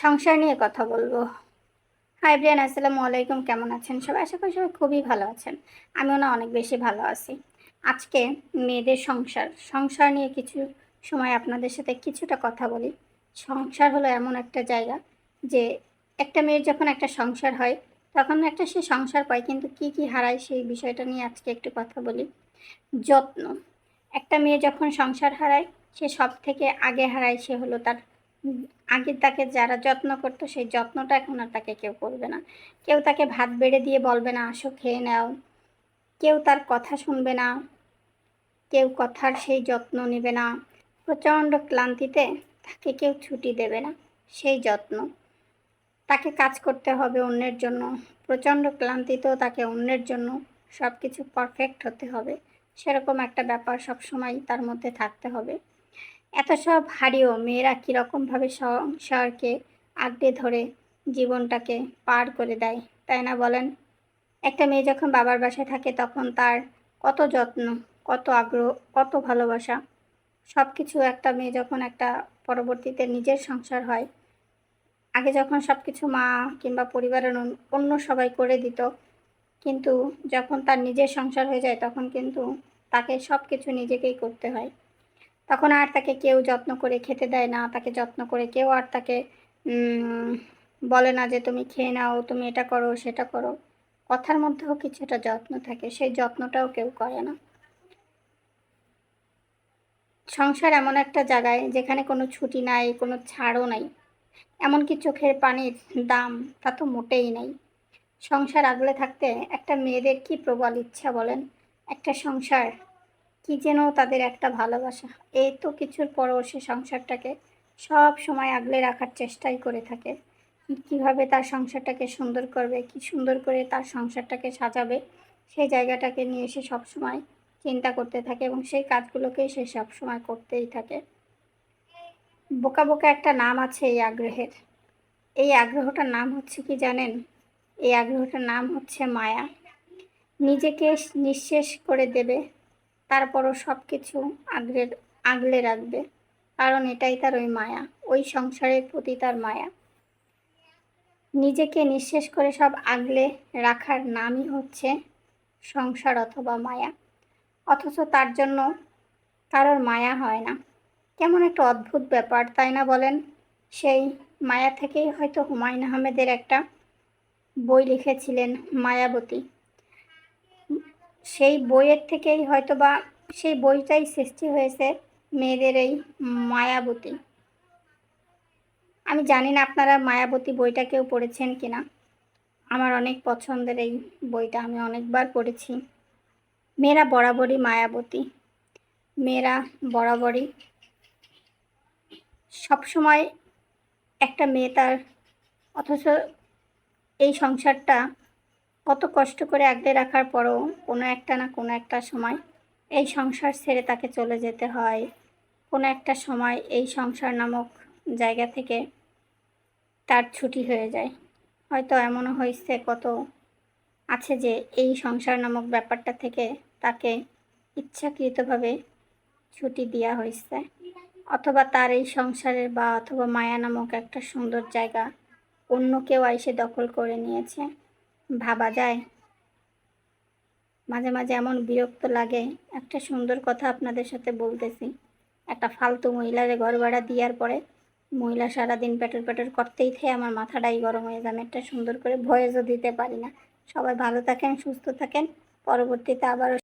সংসার নিয়ে কথা বলব। হাই ব্রিয়ান আসসালামু আলাইকুম, কেমন আছেন? সবাই আশা করি সবাই খুবই ভালো আছেন। আমিও না অনেক বেশি ভালো আছি। আজকে মেয়েদের সংসার সংসার নিয়ে কিছু সময় আপনাদের সাথে কিছুটা কথা বলি। সংসার হলো এমন একটা জায়গা যে একটা মেয়ের যখন একটা সংসার হয়, তখন একটা সে সংসার পায়, কিন্তু কি কি হারায় সেই বিষয়টা নিয়ে আজকে একটু কথা বলি। যত্ন, একটা মেয়ে যখন সংসার হারায়, সে সব থেকে আগে হারায় সে হলো তার আগে তাকে যারা যত্ন করতো, সেই যত্নটা এখন আর তাকে কেউ করবে না। কেউ তাকে ভাত বেড়ে দিয়ে বলবে না, আসো খেয়ে নাও। কেউ তার কথা শুনবে না। কেউ কথার সেই যত্ন নেবে না। প্রচণ্ড ক্লান্তিতে তাকে কেউ ছুটি দেবে না, সেই যত্ন। তাকে কাজ করতে হবে অন্যের জন্য। প্রচণ্ড ক্লান্তিতেও তাকে অন্যের জন্য সব কিছু পারফেক্ট হতে হবে। সেরকম একটা ব্যাপার সবসময় তার মধ্যে থাকতে হবে। এত সব হারিয়েও মেয়েরা কীরকমভাবে সংসারকে আঁকড়ে ধরে জীবনটাকে পার করে দেয়, তাই না বলেন? একটা মেয়ে যখন বাবার বাসায় থাকে তখন তার কত যত্ন, কত আগ্রহ, কত ভালোবাসা। সব কিছু একটা মেয়ে যখন একটা পরবর্তীতে নিজের সংসার হয়, আগে যখন সব কিছু মা কিংবা পরিবারের অন্য- অন্য সবাই করে দিত, কিন্তু যখন তার নিজের সংসার হয়ে যায় তখন কিন্তু তাকে সব কিছু নিজেকেই করতে হয়। তখন আর তাকে কেউ যত্ন করে খেতে দেয় না, তাকে যত্ন করে কেউ আর তাকে বলে না যে তুমি খেয়ে নাও, তুমি এটা করো, সেটা করো। কথার মধ্যেও কিছুটা যত্ন থাকে, সেই যত্নটাও কেউ করে না। সংসার এমন একটা জায়গায় যেখানে কোনো ছুটি নাই, কোনো ছাড়ও নাই। এমনকি চোখের পানির দাম তা তো মোটেই নেই। সংসার আগলে থাকতে একটা মেয়েদের কি প্রবল ইচ্ছা বলেন? একটা সংসার কি যেন তাদের একটা ভালোবাসা। এই তো কিছুর পরও সে সংসারটাকে সব সময় আগলে রাখার চেষ্টাই করে থাকে। কীভাবে তার সংসারটাকে সুন্দর করবে, কি সুন্দর করে তার সংসারটাকে সাজাবে, সেই জায়গাটাকে নিয়ে সে সবসময় চিন্তা করতে থাকে এবং সেই কাজগুলোকেই সে সবসময় করতেই থাকে। বোকা বোকা একটা নাম আছে এই আগ্রহের। এই আগ্রহটার নাম হচ্ছে কি জানেন? এই আগ্রহটার নাম হচ্ছে মায়া। নিজেকে নিঃশেষ করে দেবে তারপরও সব কিছু আগলে আগলে রাখবে। কারণ এটাই তার ওই মায়া, ওই সংসারের প্রতি তার মায়া। নিজেকে নিঃশেষ করে সব আগলে রাখার নামই হচ্ছে সংসার অথবা মায়া। অথচ তার জন্য কারোর মায়া হয় না। কেমন একটা অদ্ভুত ব্যাপার, তাই না বলেন? সেই মায়া থেকেই হয়তো হুমায়ুন আহমেদের একটা বই লিখেছিলেন, মায়াবতী। সেই বইয়ের থেকেই হয়তো বা সেই বইটাই সৃষ্টি হয়েছে মেয়েদের এই মায়াবতী। আমি জানি না আপনারা মায়াবতী বইটা কেউ পড়েছেন কি না আমার অনেক পছন্দের এই বইটা, আমি অনেকবার পড়েছি। মেয়েরা বরাবরই মায়াবতী। মেয়েরা বরাবরই সবসময় একটা মেয়ে তার, অথচ এই সংসারটা কত কষ্ট করে আগলে রাখার পরও কোনো একটা না কোনো একটা সময় এই সংসার ছেড়ে তাকে চলে যেতে হয়। কোনো একটা সময় এই সংসার নামক জায়গা থেকে তার ছুটি হয়ে যায়। হয়তো এমনও হয়েছে, কত আছে যে এই সংসার নামক ব্যাপারটা থেকে তাকে ইচ্ছাকৃতভাবে ছুটি দেওয়া হয়েছে। অথবা তার এই সংসারের বা অথবা মায়া নামক একটা সুন্দর জায়গা অন্য কেউ এসে দখল করে নিয়েছে। ভাবা যায়। মাঝে মাঝে এমন বিরক্ত লাগে, একটা সুন্দর কথা আপনাদের সাথে বলতেছি। একটা ফালতু মহিলারে ঘর ভাড়া দেওয়ার পরে মহিলা সারাদিন পেটর পেটর করতেই থেকে আমার মাথাটাই গরম হয়ে যাবে একটা সুন্দর করে ভয়েসও দিতে পারি না। সবাই ভালো থাকেন, সুস্থ থাকেন। পরবর্তীতে আবারও